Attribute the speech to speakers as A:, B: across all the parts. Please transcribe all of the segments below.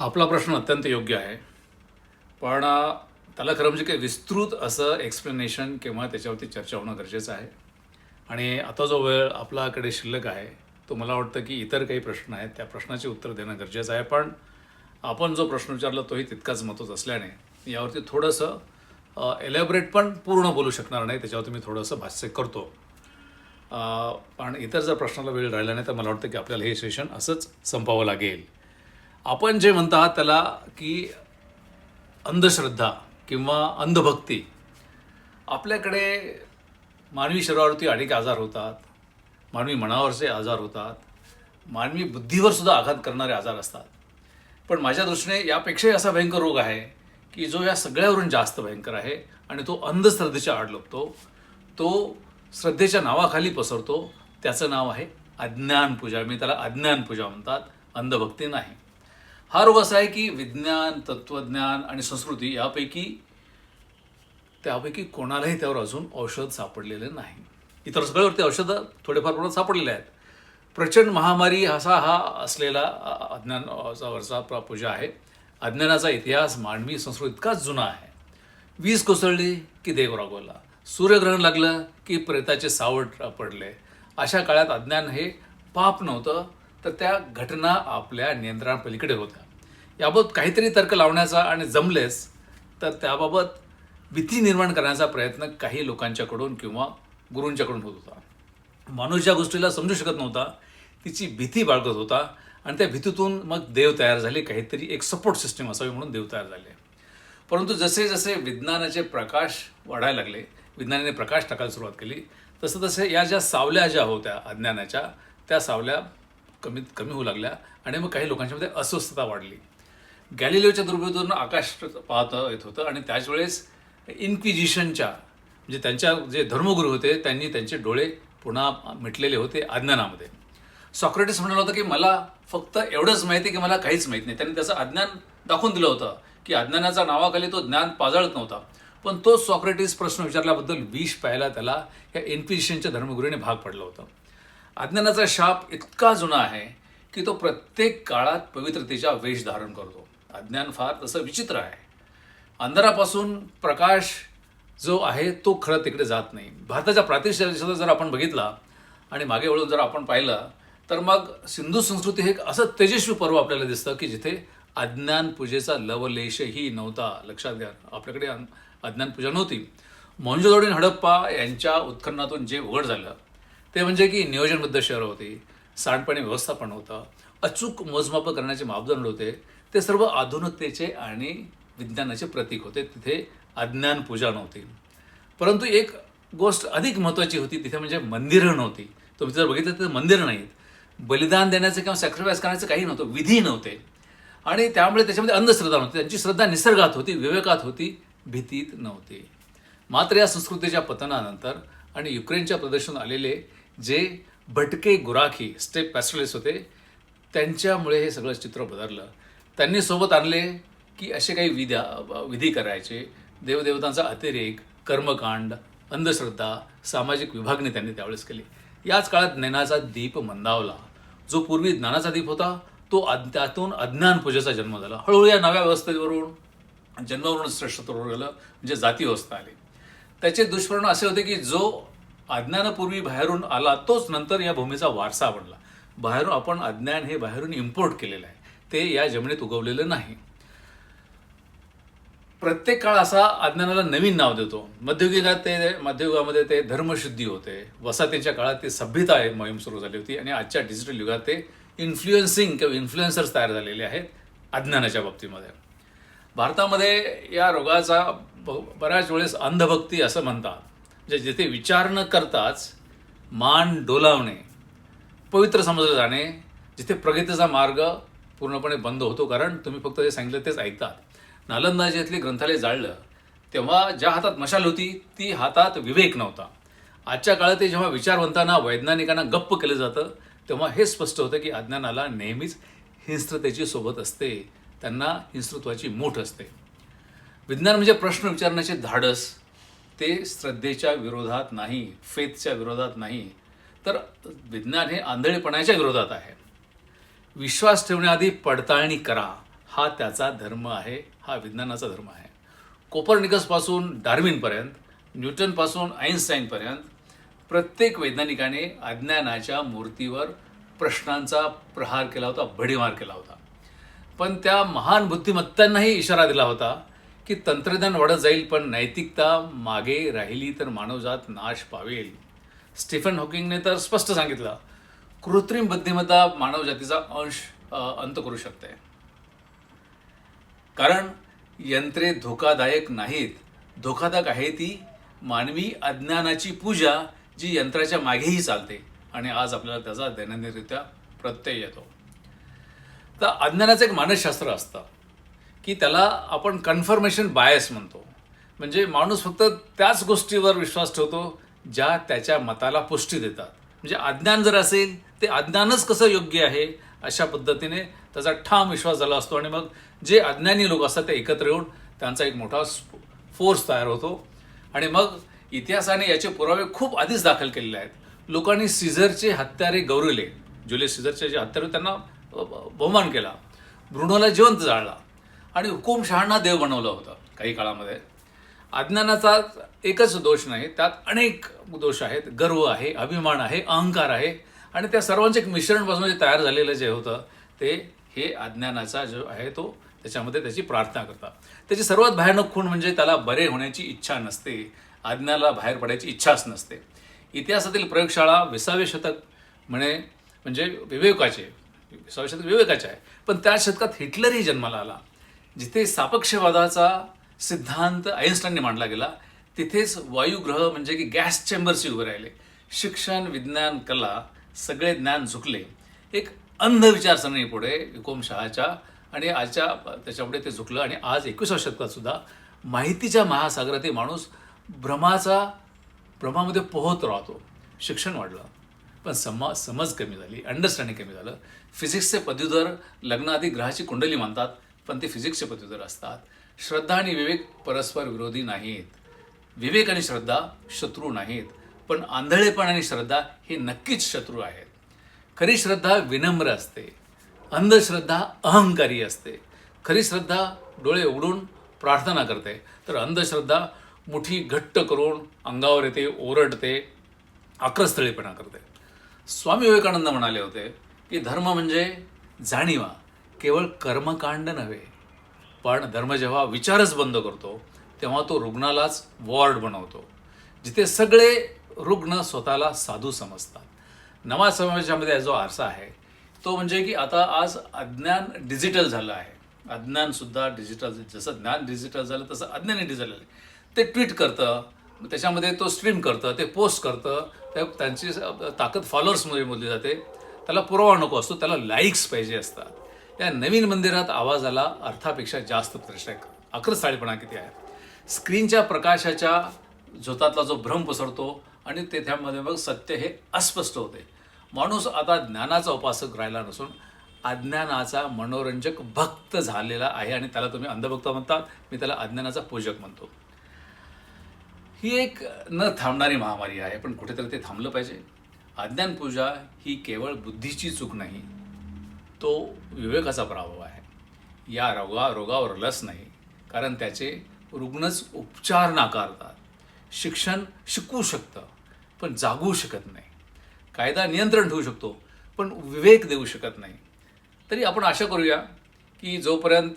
A: आपला प्रश्न अत्यंत योग्य आहे. पण त्याला खरं म्हणजे काही विस्तृत असं एक्सप्लेनेशन किंवा त्याच्यावरती चर्चा होणं गरजेचं आहे. आणि आता जो वेळ आपल्याकडे शिल्लक आहे तो मला वाटतं की इतर काही प्रश्न आहेत त्या प्रश्नाचे उत्तर देणं गरजेचं आहे. पण आपण जो प्रश्न विचारला तोही तितकाच महत्त्वाचा असल्याने यावरती थोडंसं एलॅबरेट पण पूर्ण बोलू शकणार नाही त्याच्यावरती मी थोडंसं भाष्य करतो. पण इतर जर प्रश्नाला वेळ राहिला नाही तर मला वाटतं की आपल्याला हे सेशन असंच संपावं लागेल. आपण जे म्हणता त्याला की अंधश्रद्धा किंवा अंधभक्ती आपल्याकडे मानवी शरीरावरती अनेक आजार होतात मानवी मनावरचे आजार होतात मानवी बुद्धीवर सुद्धा आघात करणारे आजार असतात. पण माझ्या दृष्टीने यापेक्षाही असा भयंकर रोग आहे की जो या सगळ्यावरून जास्त भयंकर आहे आणि तो अंधश्रद्धेच्या आड लपतो. तो श्रद्धेच्या नावाखाली पसरतो. त्याचं नाव आहे अज्ञान पूजा. मी त्याला अज्ञान पूजा म्हणतात. अंधभक्ती नाही. हा रोग असा आहे की विज्ञान तत्त्वज्ञान आणि संस्कृती यापैकी त्यापैकी कोणालाही त्यावर अजून औषध सापडलेलं नाही. इतर सगळ्यावरती औषधं थोडेफार प्रमाणात सापडलेले आहेत. प्रचंड महामारी असा हा असलेला अज्ञानावरचा वरचा प्र- पूजा आहे. अज्ञानाचा इतिहास मानवी संस्कृती इतकाच जुना आहे. वीज कोसळली की देव रागवला. सूर्यग्रहण लागलं की प्रेताचे सावट पडले. अशा काळात अज्ञान हे पाप नव्हतं तर त्या घटना आपल्या नियंत्रणापलीकडे होत्या. याबाबत काहीतरी तर्क लावण्याचा आणि जमलेस तर त्याबाबत भीती निर्माण करण्याचा प्रयत्न काही लोकांच्याकडून किंवा गुरूंच्याकडून होत होता. माणूस ज्या गोष्टीला समजू शकत नव्हता तिची भीती बाळगत होता आणि त्या भीतीतून मग देव तयार झाले काहीतरी एक सपोर्ट सिस्टीम असावी म्हणून देव तयार झाले. परंतु जसे जसे विज्ञानाचे प्रकाश वाढायला लागले विज्ञानाने प्रकाश टाकायला सुरुवात केली तसं तसे या ज्या सावल्या ज्या होत्या अज्ञानाच्या त्या सावल्या कमीत कमी होऊ लागल्या आणि मग काही लोकांच्यामध्ये अस्वस्थता वाढली. गॅलिलिओच्या दुर्बिणीतून आकाश पाहता येत होतं आणि त्याच वेळेस इन्क्विजिशनच्या म्हणजे त्यांच्या जे धर्मगुरू होते त्यांनी त्यांचे डोळे पुन्हा मिटलेले होते अज्ञानामध्ये. सॉक्रेटिस म्हणाला होतं की मला फक्त एवढंच माहिती आहे की मला काहीच माहीत नाही. त्यांनी त्याचं अज्ञान दाखवून दिलं होतं की अज्ञानाचा नावाखाली तो ज्ञान पाजळत नव्हता. पण तो सॉक्रेटिस प्रश्न विचारल्याबद्दल विष प्यायला त्याला या इन्क्विजिशनच्या धर्मगुरूने भाग पडलं होतं. अज्ञानाचा शाप इतका जुना आहे की तो प्रत्येक काळात पवित्रतेचा वेश धारण करतो. अज्ञान फार तसं विचित्र आहे. अंधारापासून प्रकाश जो आहे तो खरं तिकडे जात नाही. भारताच्या प्रादेशिक देशाचा जर आपण बघितला आणि मागे वळून जर आपण पाहिलं तर मग सिंधू संस्कृती हे एक असं तेजस्वी पर्व आपल्याला दिसतं की जिथे अज्ञान पूजेचा लवलेशही नव्हता. लक्षात घ्या आपल्याकडे अज्ञान पूजा नव्हती. मोंजोदोडी हडप्पा यांच्या उत्खननातून जे उघड झालं ते म्हणजे की नियोजनबद्ध शहर होती सांडपाणी व्यवस्थापन होतं अचूक मोजमाप करण्याचे मापदंड होते ते सर्व आधुनिकतेचे आणि विज्ञानाचे प्रतीक होते तिथे अज्ञान पूजा नव्हती. परंतु एक गोष्ट अधिक महत्त्वाची होती तिथे म्हणजे मंदिरं नव्हती. तुम्ही जर बघितलं तर मंदिरं नाहीत. बलिदान देण्याचं किंवा सॅक्रिफाईस करण्याचं काही नव्हतं विधी नव्हते. आणि त्यामुळे त्याच्यामध्ये अंधश्रद्धा नव्हती. त्यांची श्रद्धा निसर्गात होती विवेकात होती भीतीत नव्हती. मात्र या संस्कृतीच्या पतनानंतर आणि युक्रेनच्या प्रदर्शन आलेले जे भटके गुराखी स्टेप पॅस्टलिस्ट होते त्यांच्यामुळे हे सगळं चित्र बदललं. त्यांनी सोबत आणले की असे काही विद्या विधी करायचे. देवदेवतांचा अतिरेक कर्मकांड अंधश्रद्धा सामाजिक विभागणी त्यांनी त्यावेळेस केली. याच काळात ज्ञानाचा दीप मंदावला. जो पूर्वी ज्ञानाचा दीप होता तो त्यातून अज्ञान पूजेचा जन्म झाला. हळूहळू या नव्या व्यवस्थेवरून जन्मावरून श्रेष्ठत्व गेलं म्हणजे जाती व्यवस्था आली. त्याचे दुष्परिणाम असे होते की जो अज्ञानापूर्वी बाहेरून आला तोच नंतर या भूमीचा वारसा बनला. बाहेरून आपण अज्ञान हे बाहेरून इम्पोर्ट केलेलं आहे. ते या जमिनीत उगवलेलं नाही. प्रत्येक काळ असा अज्ञानाला नवीन नाव देतो. मध्ययुगात ते मध्ययुगामध्ये ते धर्मशुद्धी होते. वसाहतीच्या काळात ते सभ्यता आहे मोहीम सुरू झाली होती आणि आजच्या डिजिटल युगात ते इन्फ्लुएन्सिंग किंवा इन्फ्लुएन्सर्स तयार झालेले आहेत अज्ञानाच्या बाबतीमध्ये. भारतामध्ये या रोगाचा बऱ्याच वेळेस अंधभक्ती असं म्हणतात. म्हणजे जिथे विचार न करताच मान डोलावणे पवित्र समजलं जाणे जिथे प्रगतीचा मार्ग पूर्णपणे बंद होतो कारण तुम्ही फक्त जे सांगितलं तेच ऐकतात. नालंदा ग्रंथालय जाळलं तेव्हा ज्या हातात मशाल होती ती हातात विवेक नव्हता. आजच्या काळात ते जेव्हा विचारवंतांना वैज्ञानिकांना गप्प केलं जातं तेव्हा हे स्पष्ट होतं की अज्ञानाला नेहमीच हिंस्रतेची सोबत असते त्यांना हिंस्रत्वाची मूठ असते. विज्ञान म्हणजे प्रश्न विचारण्याचे धाडस ते श्रद्धेच्या विरोधात नाही फेथच्या विरोधात नाही तर विज्ञान हे आंधळेपणाच्या विरोधात आहे. विश्वास ठेवण्याआधी पडताळणी करा हा त्याचा धर्म आहे हा विज्ञानाचा धर्म आहे. कोपरनिकसपासून डार्विनपर्यंत न्यूटनपासून आईन्स्टाईनपर्यंत प्रत्येक वैज्ञानिकाने अज्ञानाच्या मूर्तीवर प्रश्नांचा प्रहार केला होता भडीमार केला होता. पण त्या महान बुद्धिमत्तांनाही इशारा दिला होता की तंत्रज्ञान वाढत जाईल पण नैतिकता मागे राहिली तर मानवजात नाश पावेल. स्टीफन हॉकिंगने तर स्पष्ट सांगितलं कृत्रिम बुद्धिमत्ता मानवजातीचा अंश अंत करू शकते. कारण यंत्रे धोकादायक नाहीत. धोकादायक आहे ती मानवी अज्ञानाची पूजा जी यंत्राच्या मागेही चालते आणि आज आपल्याला त्याचा दैनंदिनरित्या प्रत्यय येतो. तर अज्ञानाचं एक मानसशास्त्र असतं. की त्याला आपण कन्फर्मेशन बायस म्हणतो. म्हणजे माणूस फक्त त्याच गोष्टीवर विश्वास ठेवतो ज्या त्याच्या मताला पुष्टी देतात. म्हणजे अज्ञान जर असेल ते अज्ञानच कसं योग्य आहे अशा पद्धतीने त्याचा ठाम विश्वास झाला असतो. आणि मग जे अज्ञानी लोक असतात ते एकत्र येऊन त्यांचा एक मोठा फोर्स तयार होतो. आणि मग इतिहासाने याचे पुरावे खूप आधीच दाखल केलेले आहेत. लोकांनी सिझरचे हत्यारे गौरवले. जुलियस सिझरचे जे हत्यारे त्यांना बहुमान केला. ब्रुनोला जिवंत जाळला. आणि हुकुमशहांना देव बनवलं होतं काही काळामध्ये. अज्ञानाचा एकच दोष नाही त्यात अनेक दोष आहेत. गर्व आहे अभिमान आहे अहंकार आहे. आणि त्या सर्वांचे एक मिश्रणपासून जे तयार झालेलं जे होतं ते हे अज्ञानाचा जो आहे तो त्याच्यामध्ये त्याची प्रार्थना करतात. त्याची सर्वात भयानक खूण म्हणजे त्याला बरे होण्याची इच्छा नसते. अज्ञानाला बाहेर पडायची इच्छाच नसते. इतिहासातील प्रयोगशाळा विसावे शतक म्हणे म्हणजे विवेकाचे विसावे शतक विवेकाचे आहे. पण त्या शतकात हिटलरही जन्माला आला. जिथे सापक्षवादाचा सिद्धांत आईन्स्टाईनने मांडला गेला तिथेच वायुग्रह म्हणजे की गॅस चेंबर्सही उभे राहिले. शिक्षण विज्ञान कला सगळे ज्ञान झुकले. एक अंध विचारसरणी पुढे हुकुमशहाच्या आणि आजच्या त्याच्यापुढे ते झुकलं आणि आज एकविसाव्या शतकात सुद्धा माहितीच्या महासागरातील माणूस भ्रमाचा भ्रमामध्ये पोहत राहतो. शिक्षण वाढलं. पण समा समज कमी झाली अंडरस्टँडिंग कमी झालं. फिजिक्सचे पदवीधर लग्नाआधी ग्रहाची कुंडली मानतात. पण ते फिजिक्सचे पदवीधर असतात. श्रद्धा आणि विवेक परस्पर विरोधी नाहीत. विवेक आणि श्रद्धा शत्रू नाहीत. पण आंधळेपण आणि श्रद्धा हे नक्कीच शत्रू आहेत. खरी श्रद्धा विनम्र असते. अंधश्रद्धा अहंकारी असते. खरी श्रद्धा डोळे उघडून प्रार्थना करते. तर अंधश्रद्धा मुठी घट्ट करून अंगावर येते ओरडते आक्रस्थळीपणा करते. स्वामी विवेकानंद म्हणाले होते की धर्म म्हणजे जाणीवा. केवळ कर्मकांड नव्हे पण धर्म जेव्हा विचारच बंद करतो तेव्हा तो रुग्णालाच वॉर्ड बनवतो जिथे सगळे रुग्ण स्वतःला साधू समजतात. नवा समाजामध्ये जो आरसा आहे तो म्हणजे की आता आज अज्ञान डिजिटल झालं आहे. अज्ञानसुद्धा डिजिटल जसं ज्ञान डिजिटल झालं तसं अज्ञानही डिजिटल आहे ते ट्विट करतं त्याच्यामध्ये तो स्ट्रीम करतं ते पोस्ट करतं त्या त्यांची ताकद फॉलोअर्समध्ये मोजली जाते. त्याला पुरावा नको असतो त्याला लाईक्स पाहिजे असतात. या नवीन मंदिरात आवाजाला अर्थापेक्षा जास्त प्रतिष्ठा आहे किती आहे? स्क्रीनच्या प्रकाशाच्या झोतातला जो भ्रम पसरतो आणि ते त्यामध्ये मग सत्य हे अस्पष्ट होते. माणूस आता ज्ञानाचा उपासक राहिला नसून अज्ञानाचा मनोरंजक भक्त झालेला आहे आणि त्याला तुम्ही अंधभक्त म्हणतात मी त्याला अज्ञानाचा पूजक म्हणतो. ही एक न थांबणारी महामारी आहे पण कुठेतरी ते थांबलं पाहिजे. अज्ञान पूजा ही केवळ बुद्धीची चूक नाही तो विवेकाचा प्रभाव आहे. या रोगा रोगावर लस नाही कारण त्याचे रुग्णच उपचार नाकारतात. शिक्षण शिकवू शकतं पण जागू शकत नाही. कायदा नियंत्रण ठेवू शकतो पण विवेक देऊ शकत नाही. तरी आपण आशा करूया की जोपर्यंत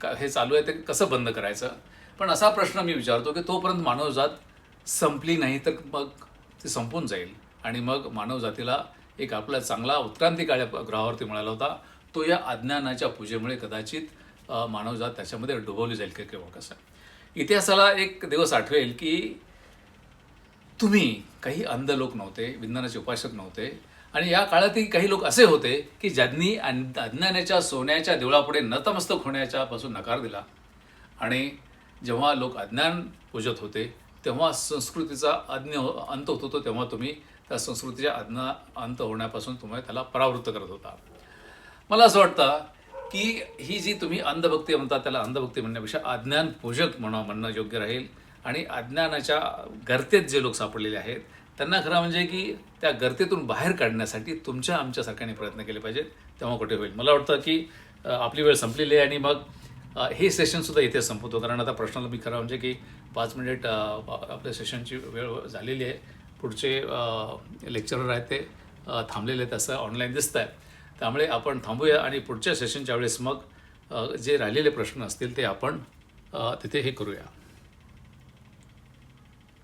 A: का हे चालू आहे ते कसं बंद करायचं? पण असा प्रश्न मी विचारतो की तोपर्यंत मानवजात संपली नाही तर मग ती संपून जाईल. आणि मग मानवजातीला एक आपला चांगला उत्क्रांती काळ्या ग्रहावरती मिळाला होता. तो या अज्ञानाच्या पूजेमुळे कदाचित मानवजात त्याच्यामध्ये डुबवली जाईल की किंवा कसं. इतिहासाला एक दिवस आठवेल की तुम्ही काही अंध लोक नव्हते विज्ञानाचे उपासक नव्हते आणि या काळातही काही लोक असे होते की ज्यांनी अज्ञानाच्या सोन्याच्या देवळापुढे नतमस्तक होण्याच्यापासून नकार दिला. आणि जेव्हा लोक अज्ञान पूजत होते तेव्हा संस्कृतीचा अज्ञ हो- अंत होत होतो तेव्हा तुम्ही त्या संस्कृतीच्या अज्ञा अंत होण्यापासून तुम्ही त्याला परावृत्त करत होता. मला असं वाटतं की ही जी तुम्ही अंधभक्ती म्हणता त्याला अंधभक्ती म्हणण्यापेक्षा अज्ञान पूजक म्हणा म्हणणं योग्य राहील. आणि अज्ञानाच्या गर्तेत जे लोक सापडलेले आहेत त्यांना खरं म्हणजे की त्या गर्तेतून बाहेर काढण्यासाठी तुमच्या आमच्या सरकारने प्रयत्न केले पाहिजेत तेव्हा कुठे होईल. मला वाटतं की आपली वेळ संपलेली आहे आणि मग हे सेशनसुद्धा इथे संपवतो. कारण आता प्रश्नाला मी खरं म्हणजे की पाच मिनिट आपल्या सेशनची वेळ झालेली आहे. पुढचे लेक्चरर आहेत ते थांबलेले आहेत असं ऑनलाईन दिसत आहे त्यामुळे आपण थांबूया आणि पुढच्या सेशनच्या वेळेस मग जे राहिलेले प्रश्न असतील ते आपण तिथे हे करूया.